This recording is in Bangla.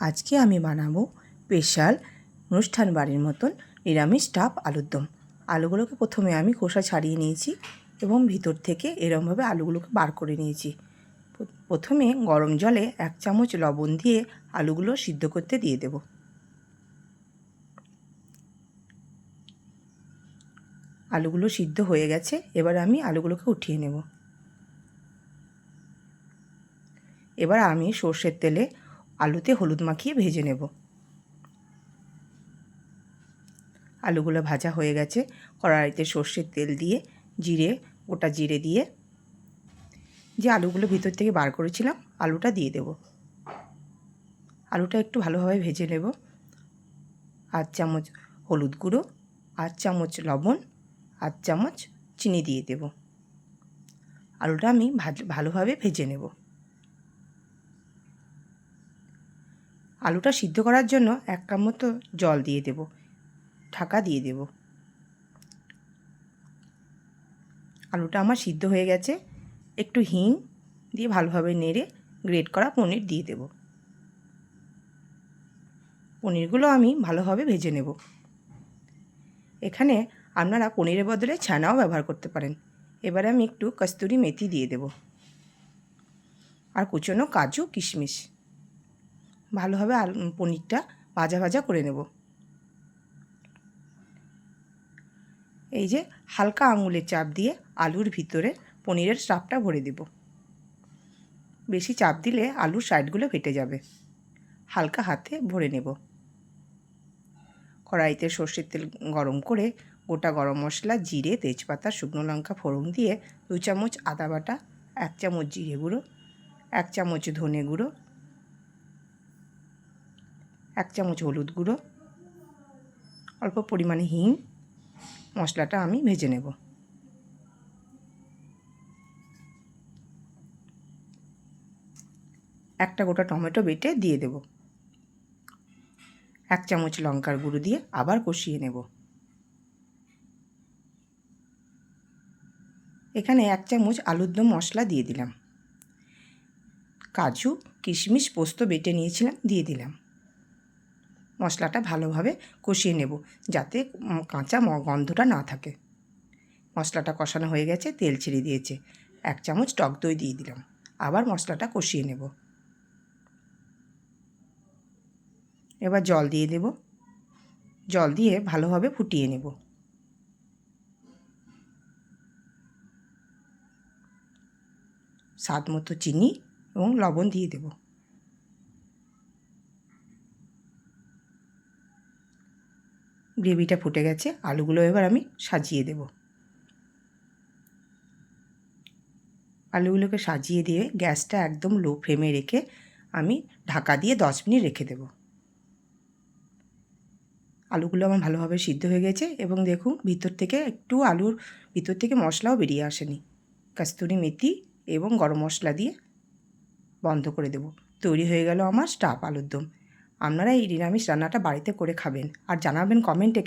আজকে আমি বানাবো স্পেশাল অনুষ্ঠান বাড়ির মতন নিরামিষ স্টাফ আলুর দম। আলুগুলোকে প্রথমে আমি খোসা ছাড়িয়ে নিয়েছি এবং ভিতর থেকে এরমভাবে আলুগুলোকে বার করে নিয়েছি। প্রথমে গরম জলে এক চামচ লবণ দিয়ে আলুগুলো সিদ্ধ করতে দিয়ে দেব। আলুগুলো সিদ্ধ হয়ে গেছে, এবার আমি আলুগুলোকে উঠিয়ে নেব। এবার আমি সর্ষের তেলে আলুতে হলুদ মাখিয়ে ভেজে নেব। আলুগুলো ভাজা হয়ে গেছে। কড়াইতে সর্ষের তেল দিয়ে জিরে, গোটা জিরে দিয়ে যে আলুগুলো ভিতর থেকে বার করেছিলাম, আলুটা দিয়ে দেব। আলুটা একটু ভালোভাবে ভেজে নেব। আধ চামচ হলুদ গুঁড়ো, আধ চামচ লবণ, আধ চামচ চিনি দিয়ে দেব। আলুটা আমি ভালোভাবে ভেজে নেব। আলুটা সিদ্ধ করার জন্য এক কাপ মতো জল দিয়ে দেব, ঢাকা দিয়ে দেব। আলুটা আমার সিদ্ধ হয়ে গেছে, একটু হিং দিয়ে ভালোভাবে নেড়ে গ্রেট করা পনির দিয়ে দেব। পনিরগুলো আমি ভালোভাবে ভেজে নেব। এখানে আপনারা পনিরের বদলে ছানাও ব্যবহার করতে পারেন। এবারে আমি একটু কস্তুরি মেথি দিয়ে দেব। আর কুচনো কাজু কিশমিশ। ভালোভাবে আলু পনিরটা ভাজা ভাজা করে নেব। এই যে হালকা আঙুলের চাপ দিয়ে আলুর ভিতরে পনিরের স্টাফটা ভরে দেব। বেশি চাপ দিলে আলুর সাইডগুলো ফেটে যাবে। হালকা হাতে ভরে নেব। কড়াইতে সর্ষের তেল গরম করে গোটা গরম মশলা, জিরে, তেজপাতা, শুকনো লঙ্কা, ফোড়ন দিয়ে দু চামচ আদা বাটা, এক চামচ জিরে গুঁড়ো, এক চামচ ধনে গুঁড়ো এক চামচ হলুদ গুঁড়ো, অল্প পরিমাণে হিং, মশলাটা আমি ভেজে নেব। একটা গোটা টমেটো বেটে দিয়ে দেব। এক চামচ লঙ্কার গুঁড়ো দিয়ে আবার কষিয়ে নেব। এখানে এক চামচ আলুর দম মশলা দিয়ে দিলাম। কাজু, কিশমিশ পোস্ত বেটে নিয়েছিলাম, দিয়ে দিলাম। মশলাটা ভালোভাবে কষিয়ে নেব যাতে কাঁচা গন্ধটা না থাকে। মশলাটা কষানো হয়ে গেছে, তেল ছেড়ে দিয়েছে। এক চামচ টক দই দিয়ে দিলাম। আবার মশলাটা কষিয়ে নেব। এবার জল দিয়ে দেব। জল দিয়ে ভালোভাবে ফুটিয়ে নেব। স্বাদ মতো চিনি এবং লবণ দিয়ে দেবো। গ্রেভিটা ফুটে গেছে, আলুগুলো এবার আমি সাজিয়ে দেব। আলুগুলোকে সাজিয়ে দিয়ে গ্যাসটা একদম লো ফ্লেমে রেখে আমি ঢাকা দিয়ে দশ মিনিট রেখে দেব। আলুগুলো আমার ভালোভাবে সিদ্ধ হয়ে গেছে এবং দেখুন ভিতর থেকে একটু আলুর ভিতর থেকে মশলাও বেরিয়ে আসেনি। কাস্তুরি মেথি এবং গরম মশলা দিয়ে বন্ধ করে দেব। তৈরি হয়ে গেল আমার স্টাফ আলুর দম। আপনারা এই নিরামিষ রান্নাটা বাড়িতে করে খাবেন। আর জানাবেন কমেন্টে